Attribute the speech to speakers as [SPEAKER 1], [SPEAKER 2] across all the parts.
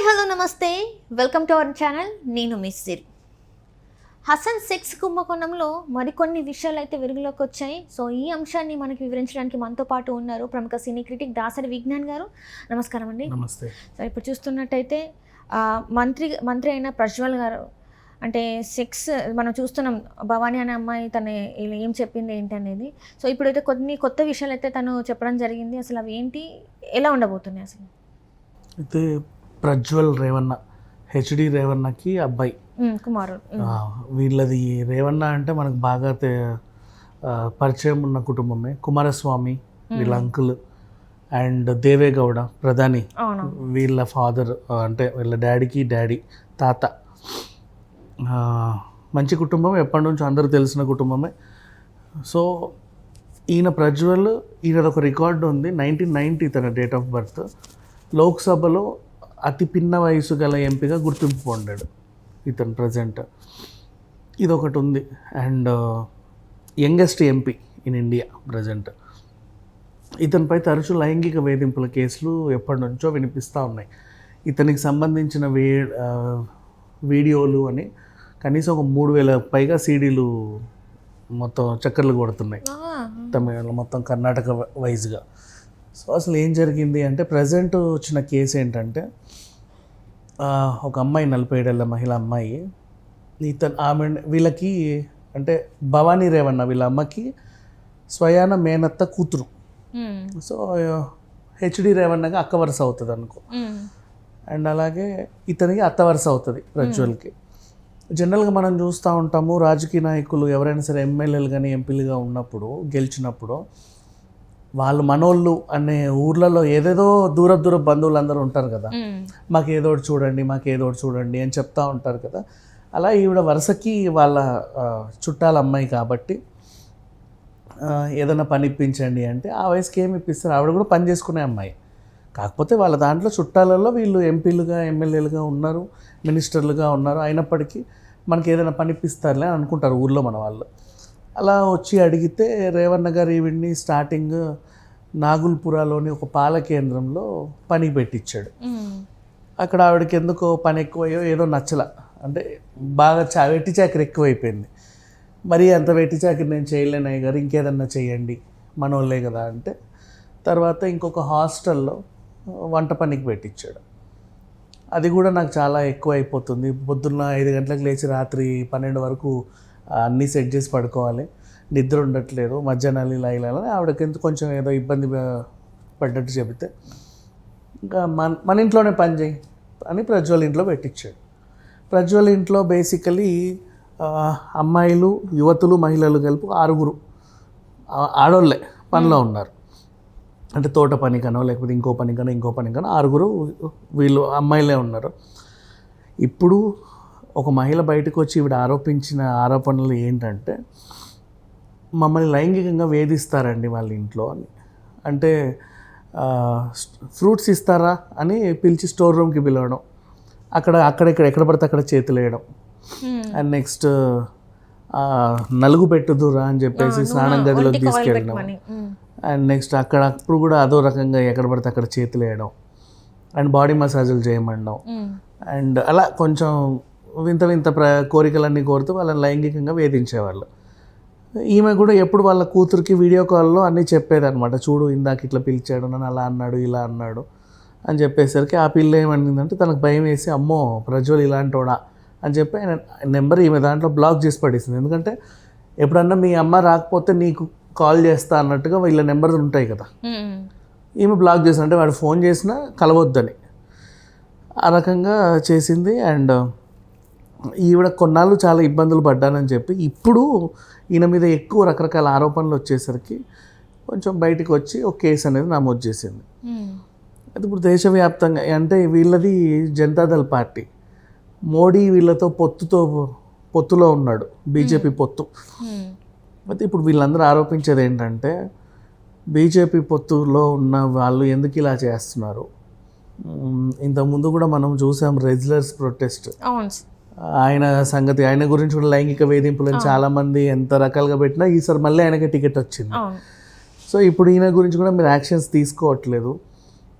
[SPEAKER 1] Hi hello నమస్తే. Welcome to our channel. నేను miss Siri. Hassan sex కుంభకోణంలో మరికొన్ని విషయాలు అయితే వెలుగులోకి వచ్చాయి సో ఈ అంశాన్ని మనకి వివరించడానికి మనతో పాటు ఉన్నారు ప్రముఖ సినీ క్రిటిక్ దాసరి విజ్ఞాన్ గారు. నమస్కారం అండి.
[SPEAKER 2] నమస్తే.
[SPEAKER 1] సో ఇప్పుడు చూస్తున్నట్టయితే మంత్రి మంత్రి అయిన ప్రజ్వల్ గారు అంటే సెక్స్ మనం చూస్తున్నాం భవానీ అనే అమ్మాయి తను ఏం చెప్పింది ఏంటి అనేది. సో ఇప్పుడైతే కొన్ని కొత్త విషయాలు అయితే తను చెప్పడం జరిగింది. అసలు అవి ఏంటి? ఎలా ఉండబోతున్నాయి అసలు?
[SPEAKER 2] అయితే ప్రజ్వల్ రేవన్న హెచ్డి రేవన్నకి అబ్బాయి. వీళ్ళది రేవన్న అంటే మనకు బాగా పరిచయం ఉన్న కుటుంబమే. కుమారస్వామి వీళ్ళ అంకుల్ అండ్ దేవేగౌడ ప్రధాని. వీళ్ళ ఫాదర్ అంటే వీళ్ళ డాడీకి డాడీ తాత. మంచి కుటుంబం ఎప్పటి నుంచో అందరూ తెలిసిన కుటుంబమే. సో ఈయన ప్రజ్వల్ ఈయనది ఒక రికార్డు ఉంది. నైన్టీన్ నైంటీ తన డేట్ ఆఫ్ బర్త్ లోక్సభలో అతి పిన్న వయసు గల ఎంపీగా గుర్తింపు పొందాడు ఇతను ప్రజెంట్ ఇది ఒకటి ఉంది and youngest MP in India present ఇతనిపై తరచూ లైంగిక వేధింపుల కేసులు ఎప్పటి నుంచో వినిపిస్తూ ఉన్నాయి. ఇతనికి సంబంధించిన వే ఆ, వీడియోలు అని కనీసం ఒక మూడు వేల పైగా సీడీలు మొత్తం చక్కర్లు కొడుతున్నాయి.
[SPEAKER 1] ఆ,
[SPEAKER 2] తమిళ మొత్తం కర్ణాటక వైజ్గా. సో అసలు ఏం జరిగింది అంటే ప్రజెంట్ వచ్చిన కేసు ఏంటంటే ఒక అమ్మాయి నలభై ఏడేళ్ళ మహిళ అమ్మాయి. ఇతను ఆమె వీళ్ళకి అంటే భవానీ రేవన్న వీళ్ళ అమ్మకి స్వయాన మేనత్త కూతురు. సో హెచ్డి రేవన్నగా అక్క వరుస అవుతుంది అనుకో. అండ్ అలాగే ఇతనికి అత్త వరుస అవుతుంది ప్రజ్వల్కి. జనరల్గా మనం చూస్తూ ఉంటాము రాజకీయ నాయకులు ఎవరైనా సరే ఎమ్మెల్యేలు కానీ ఎంపీలుగా ఉన్నప్పుడు గెలిచినప్పుడు వాళ్ళు మనోళ్ళు అనే ఊర్లలో ఏదేదో దూర దూర బంధువులు అందరూ ఉంటారు కదా. మాకు ఏదో ఒకటి చూడండి మాకు ఏదో ఒకటి చూడండి అని చెప్తా ఉంటారు కదా. అలా ఈవిడ వరుసకి వాళ్ళ చుట్టాల అమ్మాయి కాబట్టి ఏదైనా పని ఇప్పించండి అంటే ఆ వయసుకి ఏమి ఇప్పిస్తారు. ఆవిడ కూడా పని చేసుకునే అమ్మాయి. కాకపోతే వాళ్ళ దాంట్లో చుట్టాలలో వీళ్ళు ఎంపీలుగా ఎమ్మెల్యేలుగా ఉన్నారు మినిస్టర్లుగా ఉన్నారు. అయినప్పటికీ మనకి ఏదైనా పని ఇప్పిస్తారులే అని అనుకుంటారు ఊర్లో మన వాళ్ళు. అలా వచ్చి అడిగితే రేవన్న గారు ఈవిడ్ని స్టార్టింగ్ నాగుల్పురాలోని ఒక పాల కేంద్రంలో పని పెట్టించాడు అక్కడ ఆవిడకి ఎందుకో పని ఎక్కువయ్యో ఏదో నచ్చల. అంటే బాగా చా వెట్టి చాకరి ఎక్కువైపోయింది. మరి అంత వెట్టి చాకరి నేను చేయలేను అయ్య గారు ఇంకేదన్నా చేయండి మనోళ్ళే కదా అంటే. తర్వాత ఇంకొక హాస్టల్లో వంట పనికి పెట్టించాడు అది కూడా నాకు చాలా ఎక్కువ అయిపోతుంది పొద్దున్న ఐదు గంటలకు లేచి రాత్రి పన్నెండు వరకు అన్నీ సెట్ చేసి పడుకోవాలి. నిద్ర ఉండట్లేదు మధ్యాహ్నాలు ఇలా ఇలా ఆవిడకి ఎంత కొంచెం ఏదో ఇబ్బంది పడ్డట్టు చెబితే ఇంకా మన మన ఇంట్లోనే పని చేయి అని ప్రజ్వల్ ఇంట్లో పెట్టించాడు ప్రజ్వల్ ఇంట్లో బేసికలీ అమ్మాయిలు యువతులు మహిళలు కలిపి ఆరుగురు ఆడోళ్ళే పనిలో ఉన్నారు. అంటే తోట పనికనో లేకపోతే ఇంకో పనికనో ఇంకో పనికనో ఆరుగురు వీళ్ళు అమ్మాయిలే ఉన్నారు. ఇప్పుడు ఒక మహిళ బయటకు వచ్చి ఈవిడ ఆరోపించిన ఆరోపణలు ఏంటంటే మమ్మల్ని లైంగికంగా వేధిస్తారండి వాళ్ళ ఇంట్లో. అని అంటే ఫ్రూట్స్ ఇస్తారా అని పిలిచి స్టోర్ రూమ్కి పిలవడం. అక్కడ అక్కడ ఇక్కడ ఎక్కడ పడితే అక్కడ చేతులు వేయడం. అండ్ నెక్స్ట్ నలుగు పెట్టుదురా అని చెప్పేసి స్నానం గదిలోకి తీసుకెళ్ళడం. అండ్ నెక్స్ట్ అక్కడ అప్పుడు కూడా అదో రకంగా ఎక్కడ పడితే అక్కడ చేతులు వేయడం. అండ్ బాడీ మసాజులు చేయమండం. అండ్ అలా కొంచెం వింత వింత ప్ర కోరికలన్నీ కోరుతూ వాళ్ళని లైంగికంగా వేధించేవాళ్ళు. ఈమె కూడా ఎప్పుడు వాళ్ళ కూతురికి వీడియో కాల్లో అన్నీ చెప్పేదన్నమాట. చూడు ఇందాక ఇట్లా పిలిచాడు నన్ను అలా అన్నాడు ఇలా అన్నాడు అని చెప్పేసరికి ఆ పిల్ల ఏమనిందంటే తనకు భయం వేసి అమ్మో ప్రజ్వల్ ఇలాంటోడా అని చెప్పి ఆయన నెంబర్ ఈమె దాంట్లో బ్లాక్ చేసి పడేసింది. ఎందుకంటే ఎప్పుడన్నా మీ అమ్మ రాకపోతే నీకు కాల్ చేస్తా అన్నట్టుగా వీళ్ళ నెంబర్స్ ఉంటాయి కదా. ఈమె బ్లాక్ చేసిన అంటే వాడు ఫోన్ చేసినా కలవద్దని ఆ రకంగా చేసింది. అండ్ ఈవిడ కొన్నాళ్ళు చాలా ఇబ్బందులు పడ్డానని చెప్పి ఇప్పుడు ఈయన మీద ఎక్కువ రకరకాల ఆరోపణలు వచ్చేసరికి కొంచెం బయటికి వచ్చి ఒక కేసు అనేది నమోదు చేసింది. అయితే ఇప్పుడు దేశవ్యాప్తంగా అంటే వీళ్ళది జనతాదళ్ పార్టీ. మోడీ వీళ్ళతో పొత్తుతో పొత్తులో ఉన్నాడు బీజేపీ పొత్తు. అయితే ఇప్పుడు వీళ్ళందరూ ఆరోపించేది ఏంటంటే బీజేపీ పొత్తులో ఉన్న వాళ్ళు ఎందుకు ఇలా చేస్తున్నారు? ఇంతకుముందు కూడా మనం చూసాం రెగ్యులర్స్ ప్రొటెస్ట్. ఆయన సంగతి ఆయన గురించి కూడా లైంగిక వేధింపులను చాలా మంది ఎంత రకాలుగా పెట్టినా ఈసారి మళ్ళీ ఆయనకి టికెట్ వచ్చింది. సో ఇప్పుడు ఈయన గురించి కూడా మీరు యాక్షన్స్ తీసుకోవట్లేదు.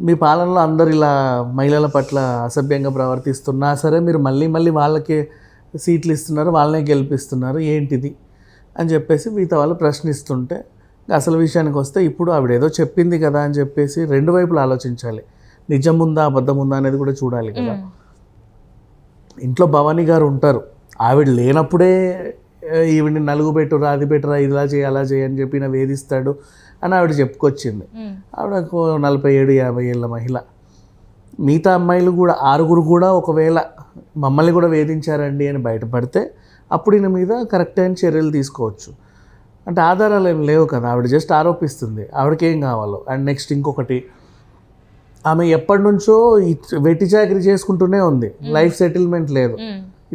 [SPEAKER 2] మీ పాలనలో అందరు ఇలా మహిళల పట్ల అసభ్యంగా ప్రవర్తిస్తున్నా సరే మీరు మళ్ళీ మళ్ళీ వాళ్ళకే సీట్లు ఇస్తున్నారు వాళ్ళనే గెలిపిస్తున్నారు ఏంటిది అని చెప్పేసి మిగతా వాళ్ళు ప్రశ్నిస్తుంటే అసలు విషయానికి వస్తే ఇప్పుడు ఆవిడ ఏదో చెప్పింది కదా అని చెప్పేసి రెండు వైపులు ఆలోచించాలి. నిజం ఉందా అబద్ధం ఉందా అనేది కూడా చూడాలి కదా. ఇంట్లో భవానీ గారు ఉంటారు. ఆవిడ లేనప్పుడే "ఏ, ఈవిడ్ని నలుగు పెట్టురా అది పెట్టురా ఇలా చేయి అలా చేయి అని చెప్పి నా వేధిస్తాడు అని ఆవిడ చెప్పుకొచ్చింది. ఆవిడ నలభై ఏడు యాభై ఏళ్ళ మహిళ. మిగతా అమ్మాయిలు కూడా ఆరుగురు కూడా ఒకవేళ మమ్మల్ని కూడా వేధించారండి అని బయటపడితే అప్పుడు ఈయన మీద కరెక్ట్ అయిన చర్యలు తీసుకోవచ్చు. అంటే ఆధారాలు ఏం లేవు కదా ఆవిడ జస్ట్ ఆరోపిస్తుంది. ఆవిడకి ఏం కావాలో. అండ్ నెక్స్ట్ ఇంకొకటి ఆమె ఎప్పటి నుంచో వెట్టి చాకరీ చేసుకుంటూనే ఉంది. లైఫ్ సెటిల్మెంట్ లేదు.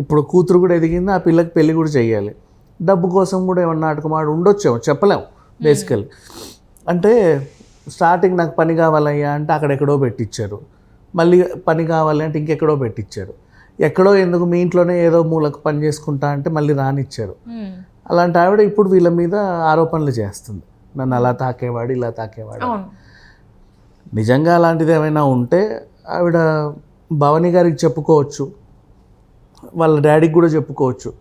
[SPEAKER 2] ఇప్పుడు కూతురు కూడా ఎదిగింది ఆ పిల్లకి పెళ్ళి కూడా చేయాలి డబ్బు కోసం కూడా ఏమన్నా నాటకం ఆడు ఉండొచ్చేమో చెప్పలేం బేసికల్ అంటే స్టార్టింగ్ నాకు పని కావాలయ్యా అంటే అక్కడెక్కడో పెట్టించారు మళ్ళీ పని కావాలి అంటే ఇంకెక్కడో పెట్టించారు ఎక్కడో ఎందుకు మీ ఇంట్లోనే ఏదో మూలకు పని చేసుకుంటా అంటే మళ్ళీ రానిచ్చారు. అలాంటి ఆవిడ ఇప్పుడు వీళ్ళ మీద ఆరోపణలు చేస్తుంది. నన్ను అలా తాకేవాడు ఇలా తాకేవాడు. నిజంగా అలాంటిది ఏమైనా ఉంటే ఆవిడ భవానీ గారికి చెప్పుకోవచ్చు. వాళ్ళ డాడీకి కూడా చెప్పుకోవచ్చు.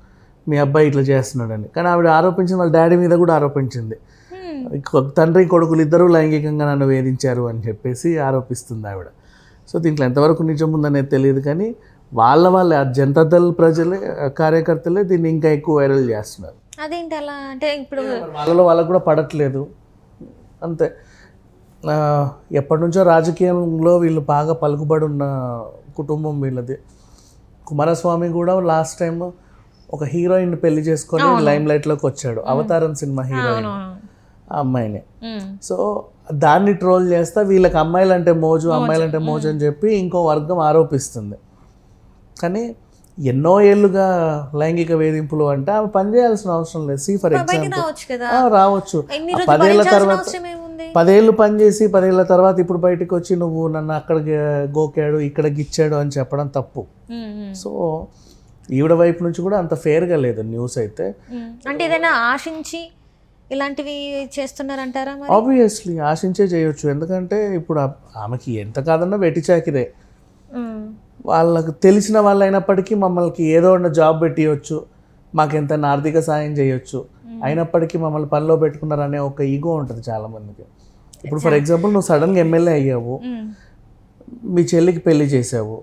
[SPEAKER 2] మీ అబ్బాయి ఇట్లా చేస్తున్నాడని. కానీ ఆవిడ ఆరోపించింది వాళ్ళ డాడీ మీద కూడా ఆరోపించింది.
[SPEAKER 1] Hmm.
[SPEAKER 2] తండ్రి కొడుకులు ఇద్దరూ లైంగికంగా నన్ను వేధించారు అని చెప్పేసి ఆరోపిస్తుంది ఆవిడ. సో దీంట్లో ఎంతవరకు నిజం ఉందనేది తెలియదు కానీ వాళ్ళ వాళ్ళే జనతా దళ ప్రజలే కార్యకర్తలే దీన్ని ఇంకా ఎక్కువ వైరల్ చేస్తున్నారు.
[SPEAKER 1] అదేంటి అలా అంటే ఇప్పుడు
[SPEAKER 2] వాళ్ళలో వాళ్ళకు కూడా పడట్లేదు. అంతే. ఎప్పటి నుంచో రాజకీయంలో వీళ్ళు బాగా పలుకుబడి ఉన్న కుటుంబం వీళ్ళది. కుమారస్వామి కూడా లాస్ట్ టైం ఒక హీరోయిన్ పెళ్ళి చేసుకొని లైమ్ లైట్లోకి వచ్చాడు. అవతారం సినిమా హీరోయిన్ ఆ అమ్మాయిని. సో దాన్ని ట్రోల్ చేస్తా వీళ్ళకి అమ్మాయిలంటే మోజు అమ్మాయిలంటే మోజు అని చెప్పి ఇంకో వర్గం ఆరోపిస్తుంది. కానీ ఎన్నో ఏళ్ళుగా లైంగిక వేధింపులు అంటే ఆమె పని చేయాల్సిన అవసరం లేదు. సి ఫర్ ఎగ్జాంపుల్
[SPEAKER 1] రావచ్చు పదేళ్ళ
[SPEAKER 2] తర్వాత పదేళ్ళు పనిచేసి పదేళ్ళ తర్వాత ఇప్పుడు బయటకు వచ్చి నువ్వు నన్ను అక్కడ గోకాడు ఇక్కడ గిచ్చాడు అని చెప్పడం తప్పు. సో ఈవిడ వైపు నుంచి కూడా అంత ఫేర్గా లేదు న్యూస్ అయితే.
[SPEAKER 1] అంటే ఏదైనా ఆశించి ఇలాంటివి చేస్తున్నారంటారా
[SPEAKER 2] ఆబ్వియస్లీ ఆశించే చేయొచ్చు. ఎందుకంటే ఇప్పుడు ఆమెకి ఎంత కాదన్నా వెట్టి చాకిరే వాళ్ళకి తెలిసిన వాళ్ళు అయినప్పటికీ మమ్మల్ని ఏదో ఉన్న జాబ్ పెట్టియొచ్చు. మాకు ఎంత ఆర్థిక సాయం చేయొచ్చు. అయినప్పటికీ మమ్మల్ని పనిలో పెట్టుకున్నారనే ఒక ఈగో ఉంటుంది చాలా మందికి ఇప్పుడు ఫర్ ఎగ్జాంపుల్ నువ్వు సడన్గా ఎమ్మెల్యే అయ్యావు. మీ చెల్లికి పెళ్ళి చేసావు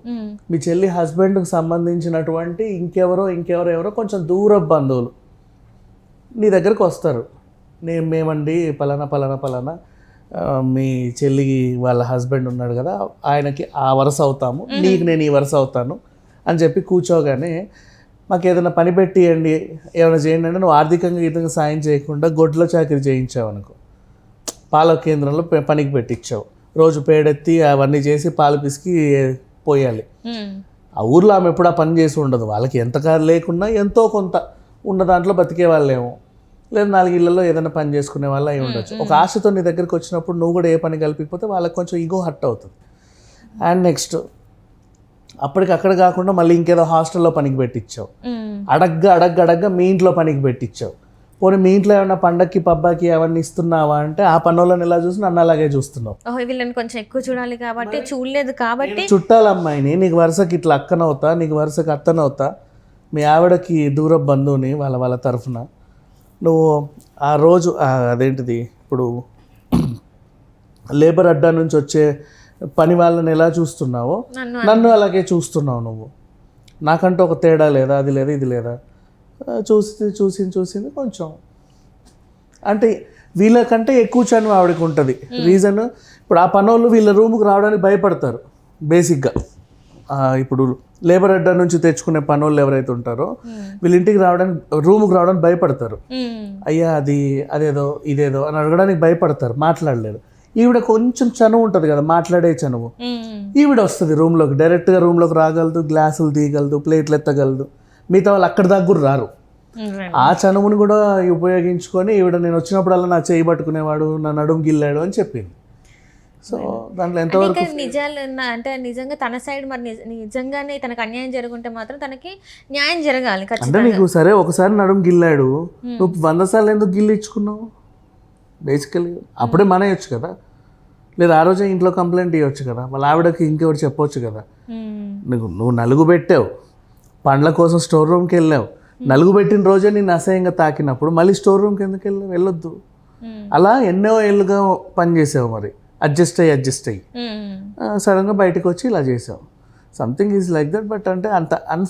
[SPEAKER 2] మీ చెల్లి హస్బెండ్కి సంబంధించినటువంటి ఇంకెవరో ఇంకెవరో ఎవరో కొంచెం దూర బంధువులు నీ దగ్గరకు వస్తారు. నేను మేమండి పలానా పలానా పలానా. మీ చెల్లికి వాళ్ళ హస్బెండ్ ఉన్నాడు కదా ఆయనకి ఆ వరుస అవుతాము నీకు నేను ఈ వరుస అవుతాను అని చెప్పి కూర్చోగానే మాకు ఏదైనా పని పెట్టియండి ఏమైనా చేయండి అంటే నువ్వు ఆర్థికంగా ఈతంగా సాయం చేయకుండా గొడ్ల చాకరీ చేయించావు అనుకో. పాల కేంద్రంలో పనికి పెట్టించావు. రోజు పేడెత్తి అవన్నీ చేసి పాలు పిసికి పోయాలి. ఆ ఊర్లో ఆమె ఎప్పుడు ఆ పని చేసి ఉండదు. వాళ్ళకి ఎంత కాదు లేకున్నా ఎంతో కొంత ఉన్న దాంట్లో బతికే వాళ్ళేమో. లేదా నాలుగు ఇళ్ళలో ఏదైనా పని చేసుకునే వాళ్ళు అయి ఉండొచ్చు. ఒక ఆశతో నీ దగ్గరికి వచ్చినప్పుడు నువ్వు కూడా ఏ పని కలిపిపోతే వాళ్ళకి కొంచెం ఈగో హర్ట్ అవుతుంది. అండ్ నెక్స్ట్ అప్పటికి అక్కడ కాకుండా మళ్ళీ ఇంకేదో హాస్టల్లో పనికి పెట్టించావు. అడగ్గా అడగ్గా అడగ్గా మీ ఇంట్లో పనికి పెట్టించావు. పోనీ మీ ఇంట్లో ఏమైనా పండక్కి పబ్బాకి అవన్నీ ఇస్తున్నావా అంటే ఆ పనులను ఎలా చూసి నన్ను అలాగే చూస్తున్నావు.
[SPEAKER 1] ఓహో వీళ్ళని కొంచెం ఎక్కువ చూడాలి కాబట్టి చూడలేదు కాబట్టి
[SPEAKER 2] చుట్టాల అమ్మాయిని నీకు వరుసకి ఇట్లా అక్కనవుతా నీకు వరుసకి అత్తనవుతా మీ ఆవిడకి దూర బంధువుని వాళ్ళ వాళ్ళ తరఫున. నువ్వు ఆ రోజు అదేంటిది ఇప్పుడు లేబర్ అడ్డా నుంచి వచ్చే పని వాళ్ళని ఎలా చూస్తున్నావో
[SPEAKER 1] నన్ను
[SPEAKER 2] అలాగే చూస్తున్నావు నువ్వు. నాకంటూ ఒక తేడా లేదా అది లేదా ఇది లేదా? చూసి చూసింది చూసింది కొంచెం. అంటే వీళ్ళకంటే ఎక్కువ చనువు ఆవిడకి ఉంటుంది. రీజన్ ఇప్పుడు ఆ పనోళ్ళు వీళ్ళ రూమ్కి రావడానికి భయపడతారు బేసిక్గా ఇప్పుడు లేబర్ అడ్డా నుంచి తెచ్చుకునే పనోళ్ళు ఎవరైతే ఉంటారో వీళ్ళ ఇంటికి రావడానికి రూమ్కి రావడానికి భయపడతారు. అయ్యా అది అదేదో ఇదేదో అని అడగడానికి భయపడతారు మాట్లాడలేరు. ఈవిడ కొంచెం చనువు ఉంటుంది కదా మాట్లాడే చనువు. ఈవిడ వస్తుంది రూమ్లోకి డైరెక్ట్గా రూమ్లోకి రాగలదు గ్లాసులు తీయగలదు ప్లేట్లు ఎత్తగలదు. మిగతా వాళ్ళు అక్కడి దాకా కూడా రారు. ఆ చనువుని కూడా ఉపయోగించుకొని ఈవిడ నేను వచ్చినప్పుడల్లా నా చేయి పట్టుకునేవాడు నా నడుము గిల్లాడు అని చెప్పింది. సో దాంట్లో ఎంతవరకు
[SPEAKER 1] నిజాలు అంటే నిజంగా తన సైడ్ మరి నిజ- నిజంగానే తనకు అన్యాయం జరుగుంటే మాత్రం తనకి న్యాయం జరగాలి
[SPEAKER 2] అంటే నీకు సరే ఒకసారి నడుము గిల్లాడు నువ్వు వంద సార్లు ఎందుకు గిల్లించుకున్నావు బేసికలీ అప్పుడే మానేయచ్చు కదా. లేదా ఆ రోజే ఇంట్లో కంప్లైంట్ ఇవ్వచ్చు కదా. వాళ్ళ ఆవిడకి ఇంకెవరు చెప్పొచ్చు కదా. నువ్వు నువ్వు నలుగు పెట్టావు. పండ్ల కోసం స్టోర్ రూమ్కి వెళ్ళావు. నలుగు పెట్టిన రోజే నేను అసహ్యంగా తాకినప్పుడు మళ్ళీ స్టోర్ రూమ్కి ఎందుకు వెళ్ళావు వెళ్ళొద్దు. అలా ఎన్నో ఏళ్ళుగా పనిచేసావు మరి. అడ్జస్ట్ అయ్యి అడ్జస్ట్ అయ్యి. సడన్గా బయటకు వచ్చి ఇలా చేసావు. Something is like that but అంటే అంత అన్